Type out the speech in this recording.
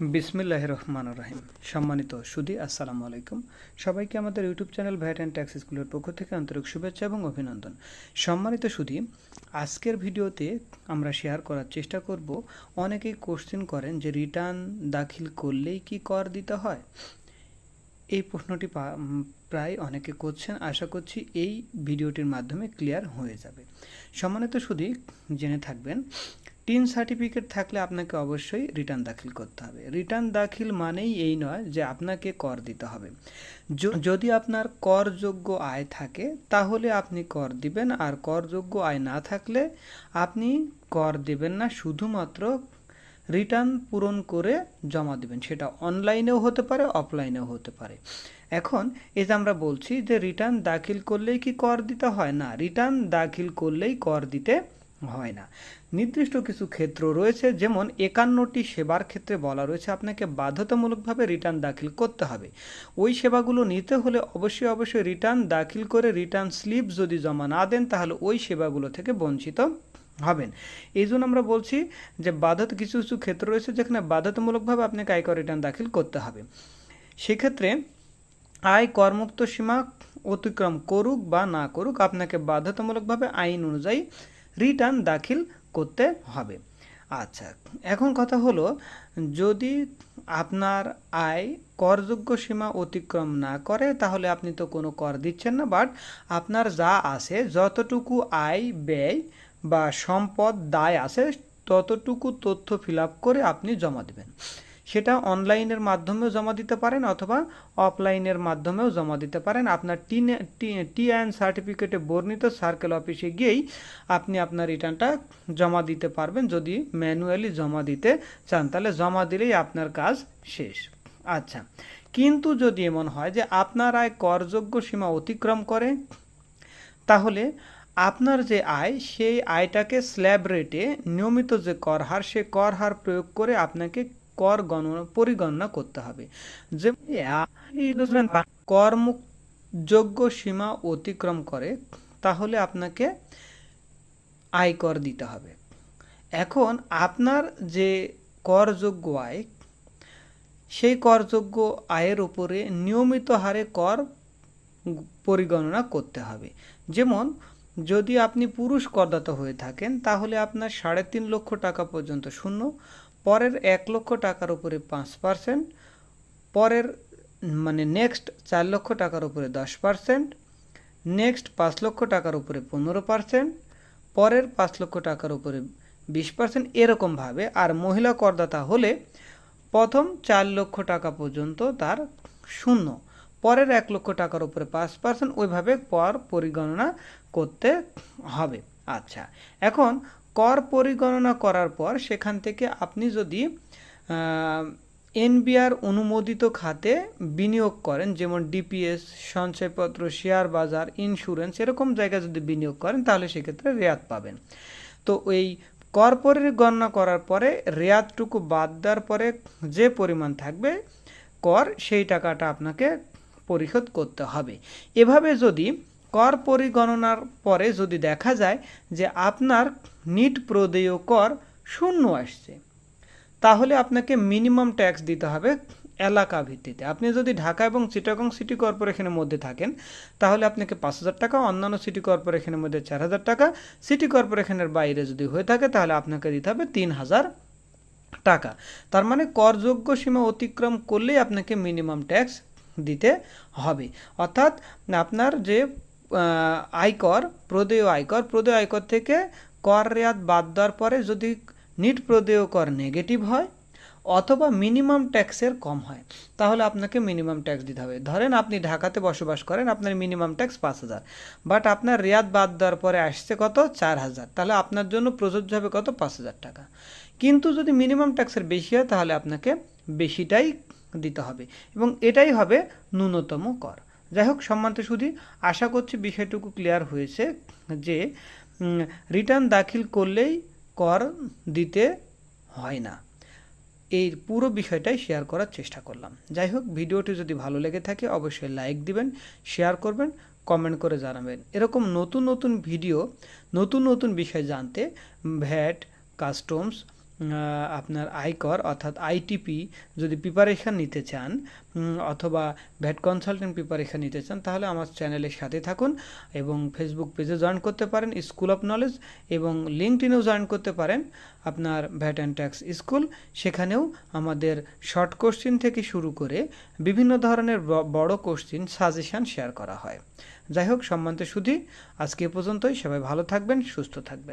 বিসমিল্লাহ রহমান রাহিম। সম্মানিত সুদী, আসসালামু আলাইকুম। সবাইকে আমাদের YouTube channel VAT and tax স্কুলের পক্ষ থেকে আন্তরিক শুভেচ্ছা এবং অভিনন্দন। সম্মানিত সুদী, আজকের ভিডিওতে আমরা শেয়ার করার চেষ্টা করব, অনেকেই কোশ্চেন করেন যে রিটার্ন দাখিল করলেই কি কর দিতে হয়? এই প্রশ্নটি প্রায় অনেকে করছেন। আশা করছি এই ভিডিওটির মাধ্যমে ক্লিয়ার হয়ে যাবে। সম্মানিত শুধু জেনে থাকবেন টিন সার্টিফিকেট থাকলে আপনাকে অবশ্যই রিটার্ন দাখিল করতে হবে। রিটার্ন দাখিল মানেই এই নয় যে আপনাকে কর দিতে হবে। যদি আপনার করযোগ্য আয় থাকে, তাহলে আপনি কর দিবেন, আর করযোগ্য আয় না থাকলে আপনি কর দেবেন না, শুধুমাত্র রিটার্ন পূরণ করে জমা দেবেন। সেটা অনলাইনেও হতে পারে অফলাইনেও হতে পারে। এখন এই যে আমরা বলছি যে রিটার্ন দাখিল করলেই কি কর দিতে হয়? না রিটার্ন দাখিল করলেই কর দিতে হয় না। নির্দিষ্ট কিছু ক্ষেত্র রয়েছে, যেমন একান্নটি সেবার ক্ষেত্রে বলা রয়েছে, আপনাকে বাধ্যতামূলকভাবে রিটার্ন দাখিল করতে হবে। ওই সেবাগুলো নিতে হলে অবশ্যই অবশ্যই রিটার্ন দাখিল করে রিটার্ন স্লিপ যদি জমা না দেন, তাহলে ওই সেবাগুলো থেকে বঞ্চিত হবেন। এই জন্য আমরা বলছি যে বাধ্যত, কিছু কিছু ক্ষেত্র রয়েছে, যেখানে বাধ্যতামূলকভাবে আপনাকে আয়কর রিটার্ন দাখিল করতে হবে। সেক্ষেত্রে আয় করমুক্ত সীমা অতিক্রম করুক বা না করুক, আপনাকে বাধ্যতামূলকভাবে আইন অনুযায়ী রিটার্ন দাখিল করতে হবে। আচ্ছা এখন কথা হলো, যদি আপনার আয় করযোগ্য সীমা অতিক্রম না করে, তাহলে আপনি তো কোনো কর দিচ্ছেন না বাট আপনার যা আছে, যতটুকু আয় ব্যয় বা সম্পদ দায় আছে, ততটুকু তথ্য ফিল করে আপনি জমা দেবেন। সেটা অনলাইনের মাধ্যমেও জমা দিতে পারেন অথবা অফলাইনের মাধ্যমেও জমা দিতে পারেন। আপনার টি টি অ্যান্ড সার্টিফিকেটে বর্ণিত সার্কেল অফিসে গিয়েই আপনি আপনার রিটার্নটা জমা দিতে পারবেন। যদি ম্যানুয়ালি জমা দিতে চান, তাহলে জমা দিলেই আপনার কাজ শেষ। আচ্ছা কিন্তু যদি এমন হয় যে আপনার আয় করযোগ্য সীমা অতিক্রম করে, তাহলে আপনার যে আয়, সেই আয়টাকে স্ল্যাব রেটে নিয়মিত যে কর হার, সে কর হার প্রয়োগ করে আপনাকে কর গণনা পরিগণনা করতে হবে। যে করমুযোগ্য সীমা অতিক্রম করে, তাহলে আপনাকে আয়কর দিতে হবে। এখন আপনার যে করযোগ্য আয়, সেই করযোগ্য আয়ের উপরে নিয়মিত হারে কর পরিগণনা করতে হবে। যেমন, যদি আপনি পুরুষ করদাতা হয়ে থাকেন, তাহলে আপনার সাড়ে তিন লক্ষ টাকা পর্যন্ত শূন্য পরের এক লক্ষ টাকার উপরে পাঁচ পার্সেন্ট পরের মানে নেক্সট চার লক্ষ টাকার উপরে দশ পার্সেন্ট নেক্সট পাঁচ লক্ষ টাকার উপরে পনেরো পার্সেন্ট পরের পাঁচ লক্ষ টাকার উপরে বিশ পার্সেন্ট এরকমভাবে আর মহিলা করদাতা হলে প্রথম চার লক্ষ টাকা পর্যন্ত তার শূন্য, পরের এক লক্ষ টাকার উপরে পাঁচ পার্সেন্ট ওইভাবে কর পরিগণনা করতে হবে। আচ্ছা এখন কর পরিগণনা করার পর সেখান থেকে আপনি যদি এনবিআর অনুমোদিত খাতে বিনিয়োগ করেন, যেমন ডিপিএস, সঞ্চয়পত্র, শেয়ার বাজার, ইন্স্যুরেন্স, এরকম জায়গায় যদি বিনিয়োগ করেন, তাহলে সেক্ষেত্রে রেয়াত পাবেন। তো এই কর পরিগণনা করার পরে রেয়াতটুকু বাদ দেওয়ার পরে যে পরিমাণ থাকবে কর, সেই টাকাটা আপনাকে পরিশোধ করতে হবে। এভাবে যদি কর পরিগণনার পরে যদি দেখা যায় যে আপনার নিট প্রদেয় কর শূন্য আসছে, তাহলে আপনাকে মিনিমাম ট্যাক্স দিতে হবে এলাকা ভিত্তিতে। আপনি যদি ঢাকা এবং চিটাগং সিটি কর্পোরেশনের মধ্যে থাকেন, তাহলে আপনাকে পাঁচ হাজার টাকা, অন্যান্য সিটি কর্পোরেশনের মধ্যে চার হাজার টাকা, সিটি কর্পোরেশনের বাইরে যদি হয়ে থাকে, তাহলে আপনাকে দিতে হবে তিন হাজার টাকা। তার মানে করযোগ্য সীমা অতিক্রম করলেই আপনাকে মিনিমাম ট্যাক্স দিতে হবে। অর্থাৎ আপনার যে আয়কর, প্রদেয় আয়কর প্রদেয় আয়কর থেকে কর রেয়াত বাদ দেওয়ার পরে যদি নিট প্রদেয় কর নেগেটিভ হয় অথবা মিনিমাম ট্যাক্সের কম হয়, তাহলে আপনাকে মিনিমাম ট্যাক্স দিতে হবে। ধরেন আপনি ঢাকাতে বসবাস করেন, আপনার মিনিমাম ট্যাক্স পাঁচ হাজার। বাট আপনার রেয়াত বাদ দেওয়ার পরে আসছে কত? চার হাজার। তাহলে আপনার জন্য প্রযোজ্য হবে কত? পাঁচ হাজার টাকা। কিন্তু যদি মিনিমাম ট্যাক্সের বেশি হয়, তাহলে আপনাকে বেশিটাই দিতে হবে। এবং এটাই হবে ন্যূনতম কর। যাই হোক সম্মানিত সুধী, আশা করছি বিষয়টুকু ক্লিয়ার হয়েছে যে রিটার্ন দাখিল করলেই কর দিতে হয় না। এই পুরো বিষয়টাই শেয়ার করার চেষ্টা করলাম। যাই হোক ভিডিওটি যদি ভালো লেগে থাকে, অবশ্যই লাইক দিবেন শেয়ার করবেন কমেন্ট করে জানাবেন। এরকম নতুন নতুন ভিডিও নতুন নতুন বিষয় জানতে ভ্যাট কাস্টমস আপনার আয়কর, অর্থাৎ আইটিপি যদি প্রিপারেশান নিতে চান অথবা ভ্যাট কনসালটেন্ট প্রিপারেশান নিতে চান, তাহলে আমার চ্যানেলের সাথে থাকুন এবং ফেসবুক পেজে জয়েন করতে পারেন স্কুল অফ নলেজ এবং লিঙ্কডিনেও জয়েন করতে পারেন আপনার ভ্যাট অ্যান্ড ট্যাক্স স্কুল সেখানেও আমাদের শর্ট কোশ্চিন থেকে শুরু করে বিভিন্ন ধরনের বড় কোশ্চিন সাজেশান শেয়ার করা হয়। যাই হোক, সম্মানিত সুধী, আজকে এ পর্যন্তই। সবাই ভালো থাকবেন, সুস্থ থাকবেন।